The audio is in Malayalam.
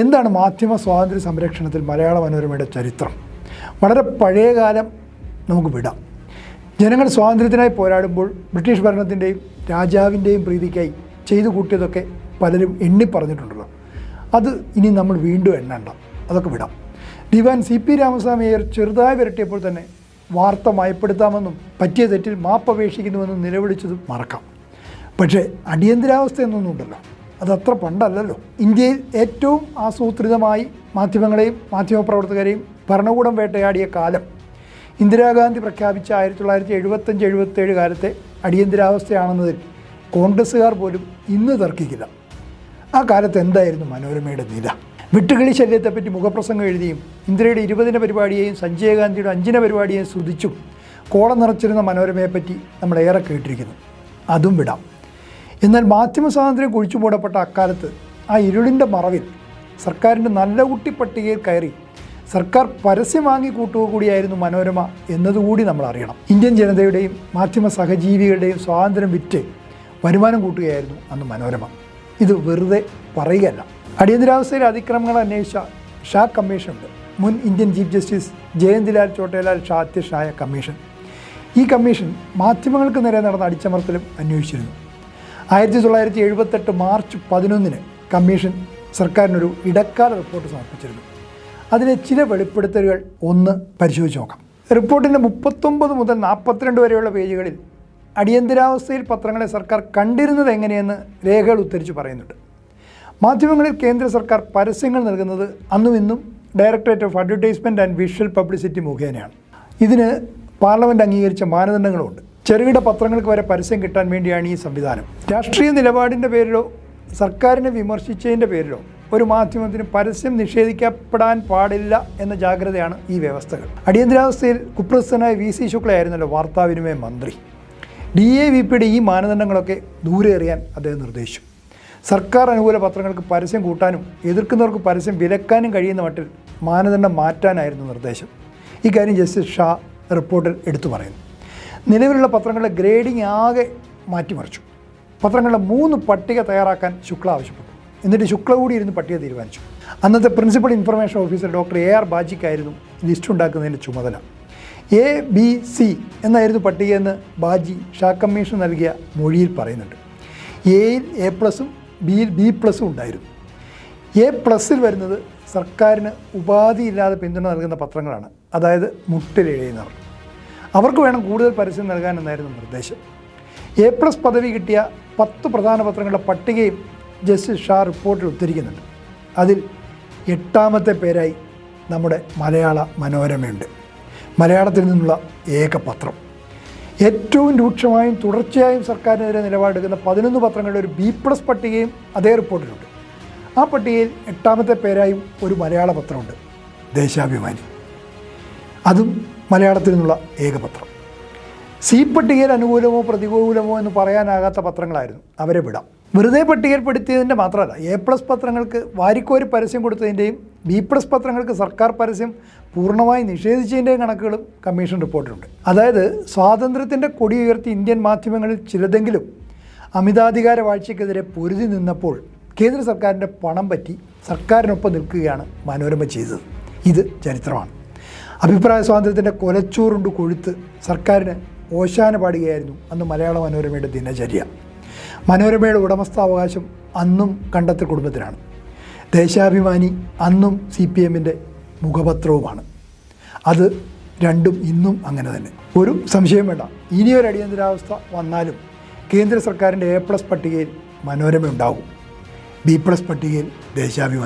എന്താണ് മാധ്യമ സ്വാതന്ത്ര്യ സംരക്ഷണത്തിൽ മലയാള മനോരമയുടെ ചരിത്രം? വളരെ പഴയകാലം നമുക്ക് വിടാം. ജനങ്ങൾ സ്വാതന്ത്ര്യത്തിനായി പോരാടുമ്പോൾ ബ്രിട്ടീഷ് ഭരണത്തിന്റെയും രാജാവിന്റെയും പ്രീതിക്കായി ചെയ്തു കൂട്ടിയതൊക്കെ പലരും എണ്ണി പറഞ്ഞിട്ടുണ്ടല്ലോ. അത് ഇനി നമ്മൾ വീണ്ടും എണ്ണണ്ട. അതൊക്കെ വിടാം. ദിവാൻ സി പി രാമസ്വാമി അയ്യർ ചെറുതായി വിരട്ടിയപ്പോൾ തന്നെ വാർത്ത മയപ്പെടുത്താമെന്നും പറ്റിയ തെറ്റിൽ മാപ്പപേക്ഷിക്കുന്നുവെന്നും നിലവിളിച്ചതും മറക്കാം. പക്ഷേ അടിയന്തരാവസ്ഥ എന്നൊന്നും ഉണ്ടല്ലോ. അതത്ര പണ്ടല്ലല്ലോ. ഇന്ത്യയിൽ ഏറ്റവും ആസൂത്രിതമായി മാധ്യമങ്ങളെയും മാധ്യമപ്രവർത്തകരെയും ഭരണകൂടം വേട്ടയാടിയ കാലം. ഇന്ദിരാഗാന്ധി പ്രഖ്യാപിച്ച ആയിരത്തി തൊള്ളായിരത്തി എഴുപത്തഞ്ച് എഴുപത്തേഴ് കാലത്തെ അടിയന്തരാവസ്ഥയാണെന്നതിൽ കോൺഗ്രസ്സുകാർ പോലും ഇന്ന് തർക്കിക്കില്ല. ആ കാലത്ത് എന്തായിരുന്നു മനോരമയുടെ നില? വിട്ടുകളി ശല്യത്തെപ്പറ്റി മുഖപ്രസംഗം എഴുതിയും ഇന്ദിരയുടെ ഇരുപതിന പരിപാടിയെയും സഞ്ജയ് ഗാന്ധിയുടെ അഞ്ചിന പരിപാടിയെയും സ്തുതിച്ചും കോളം നിറച്ചിരുന്ന മനോരമയെപ്പറ്റി നമ്മൾ ഏറെ കേട്ടിരിക്കുന്നു. അതും വിടാം. എന്നാൽ മാധ്യമ സ്വാതന്ത്ര്യം കുഴിച്ചു മൂടപ്പെട്ട അക്കാലത്ത് ആ ഇരുളിന്റെ മറവിൽ സർക്കാരിന്റെ നല്ല കുട്ടി പട്ടികയിൽ കയറി സർക്കാർ പരസ്യം വാങ്ങി കൂട്ടുക കൂടിയായിരുന്നു മനോരമ എന്നതുകൂടി നമ്മൾ അറിയണം. ഇന്ത്യൻ ജനതയുടെയും മാധ്യമ സഹജീവികളുടെയും സ്വാതന്ത്ര്യം വിറ്റ് വരുമാനം കൂട്ടുകയായിരുന്നു അന്ന് മനോരമ. ഇത് വെറുതെ പറയുകയല്ല. അടിയന്തരാവസ്ഥയിൽ അതിക്രമങ്ങൾ അന്വേഷിച്ച ഷാ കമ്മീഷനുണ്ട്. മുൻ Indian chief justice Jayantilal Chhotelal Shah അധ്യക്ഷനായ കമ്മീഷൻ. ഈ കമ്മീഷൻ മാധ്യമങ്ങൾക്ക് നേരെ നടന്ന അടിച്ചമർത്തലും അന്വേഷിച്ചിരുന്നു. ആയിരത്തി തൊള്ളായിരത്തി എഴുപത്തെട്ട് മാർച്ച് പതിനൊന്നിന് കമ്മീഷൻ സർക്കാരിനൊരു ഇടക്കാല റിപ്പോർട്ട് സമർപ്പിച്ചിരുന്നു. അതിലെ ചില വെളിപ്പെടുത്തലുകൾ ഒന്ന് പരിശോധിച്ച് നോക്കാം. റിപ്പോർട്ടിന്റെ മുപ്പത്തൊമ്പത് മുതൽ നാൽപ്പത്തിരണ്ട് വരെയുള്ള പേജുകളിൽ അടിയന്തരാവസ്ഥയിൽ പത്രങ്ങളെ സർക്കാർ കണ്ടിരുന്നത് എങ്ങനെയെന്ന് രേഖകൾ ഉദ്ധരിച്ച് പറയുന്നുണ്ട്. മാധ്യമങ്ങളിൽ കേന്ദ്ര സർക്കാർ പരസ്യങ്ങൾ നൽകുന്നത് അന്നും ഇന്നും directorate of advertisement and visual publicity മുഖേനയാണ്. ഇതിന് പാർലമെന്റ് അംഗീകരിച്ച മാനദണ്ഡങ്ങളുണ്ട്. ചെറുകിട പത്രങ്ങൾക്ക് വരെ പരസ്യം കിട്ടാൻ വേണ്ടിയാണ് ഈ സംവിധാനം. രാഷ്ട്രീയ നിലപാടിന്റെ പേരിലോ സർക്കാരിനെ വിമർശിച്ചതിന്റെ പേരിലോ ഒരു മാധ്യമത്തിന് പരസ്യം നിഷേധിക്കപ്പെടാൻ പാടില്ല എന്ന ജാഗ്രതയാണ് ഈ വ്യവസ്ഥകൾ. അടിയന്തരാവസ്ഥയിൽ കുപ്രസ്ഥനായ വി സി ശുക്ലയായിരുന്നല്ലോ വാർത്താവിനിമയ മന്ത്രി. ഡി എ വി പിയുടെ ഈ മാനദണ്ഡങ്ങളൊക്കെ ദൂരെ എറിയാൻ അദ്ദേഹം നിർദ്ദേശിച്ചു. സർക്കാർ അനുകൂല പത്രങ്ങൾക്ക് പരസ്യം കൂട്ടാനും എതിർക്കുന്നവർക്ക് പരസ്യം വിലക്കാനും കഴിയുന്ന മട്ടിൽ മാനദണ്ഡം മാറ്റാനായിരുന്നു നിർദ്ദേശം. ഇക്കാര്യം ജസ്റ്റിസ് ഷാ റിപ്പോർട്ടിൽ എടുത്തു പറയുന്നു. നിലവിലുള്ള പത്രങ്ങളുടെ ഗ്രേഡിംഗ് ആകെ മാറ്റിമറിച്ചു. പത്രങ്ങളുടെ മൂന്ന് പട്ടിക തയ്യാറാക്കാൻ ശുക്ല ആവശ്യപ്പെട്ടു. എന്നിട്ട് ശുക്ല കൂടി ഇരുന്ന് പട്ടിക തീരുമാനിച്ചു. അന്നത്തെ principal information officer doctor A R ബാജിക്കായിരുന്നു list ഉണ്ടാക്കുന്നതിന്റെ ചുമതല. എ ബി സി എന്നായിരുന്നു പട്ടികയെന്ന് ബാജി ഷാ കമ്മീഷൻ നൽകിയ മൊഴിയിൽ പറയുന്നുണ്ട്. എയിൽ എ പ്ലസും ബിയിൽ ബി പ്ലസും ഉണ്ടായിരുന്നു. എ പ്ലസിൽ വരുന്നത് സർക്കാരിന് ഉപാധിയില്ലാതെ പിന്തുണ നൽകുന്ന പത്രങ്ങളാണ്. അതായത് മുട്ടിലെഴുതുന്നവർ അവർക്ക് വേണം കൂടുതൽ പരസ്യം നൽകാനെന്നായിരുന്നു നിർദ്ദേശം. എ പ്ലസ് പദവി കിട്ടിയ പത്ത് പ്രധാന പത്രങ്ങളുടെ പട്ടികയും ജസ്റ്റിസ് ഷാ റിപ്പോർട്ടിൽ ഉദ്ധരിക്കുന്നുണ്ട്. അതിൽ എട്ടാമത്തെ പേരായി നമ്മുടെ മലയാള മനോരമയുണ്ട്. മലയാളത്തിൽ നിന്നുള്ള ഏക പത്രം. ഏറ്റവും രൂക്ഷമായും തുടർച്ചയായും സർക്കാരിനെതിരെ നിലപാടെടുക്കുന്ന പതിനൊന്ന് പത്രങ്ങളുടെ ഒരു ബി പ്ലസ് പട്ടികയും അതേ റിപ്പോർട്ടിലുണ്ട്. ആ പട്ടികയിൽ എട്ടാമത്തെ പേരായും ഒരു മലയാള പത്രമുണ്ട്. ദേശാഭിമാനി. അതും മലയാളത്തിൽ നിന്നുള്ള ഏകപത്രം. സി പട്ടികയിൽ അനുകൂലമോ പ്രതികൂലമോ എന്ന് പറയാനാകാത്ത പത്രങ്ങളായിരുന്നു അവരെ വിടാം. വെറുതെ പട്ടികയിൽപ്പെടുത്തിയതിന്റെ മാത്രമല്ല എ പ്ലസ് പത്രങ്ങൾക്ക് വാരിക്കോരി പരസ്യം കൊടുത്തതിന്റെയും ബി പ്ലസ് പത്രങ്ങൾക്ക് സർക്കാർ പരസ്യം പൂർണമായി നിഷേധിച്ചതിന്റെയും കണക്കുകളും കമ്മീഷൻ റിപ്പോർട്ടിലുണ്ട്. അതായത് സ്വാതന്ത്ര്യത്തിന്റെ കൊടി ഉയർത്തി ഇന്ത്യൻ മാധ്യമങ്ങളിൽ ചിലതെങ്കിലും അമിതാധികാര വാഴ്ചയ്ക്കെതിരെ പൊരുതി നിന്നപ്പോൾ കേന്ദ്ര സർക്കാരിന്റെ പണം പറ്റി സർക്കാരിനൊപ്പം നിൽക്കുകയാണ് മനോരമ ചെയ്തത്. ഇത് ചരിത്രമാണ്. അഭിപ്രായ സ്വാതന്ത്ര്യത്തിന്റെ കൊലച്ചോറുണ്ട് കൊഴുത്ത് സർക്കാരിന് ഓശാന പാടുകയായിരുന്നു അന്ന് മലയാള മനോരമയുടെ ദിനചര്യ. മനോരമയുടെ ഉടമസ്ഥാവകാശം അന്നും കണ്ടെത്തൽ കുടുംബത്തിനാണ്. ദേശാഭിമാനി അന്നും സി പി എമ്മിന്റെ മുഖപത്രവുമാണ്. അത് രണ്ടും ഇന്നും അങ്ങനെ തന്നെ. ഒരു സംശയം വേണ്ട. ഇനിയൊരു അടിയന്തരാവസ്ഥ വന്നാലും കേന്ദ്ര സർക്കാരിന്റെ എ പ്ലസ് പട്ടികയിൽ മനോരമ ഉണ്ടാകും ബി പ്ലസ് പട്ടികയിൽ ദേശാഭിമാനി.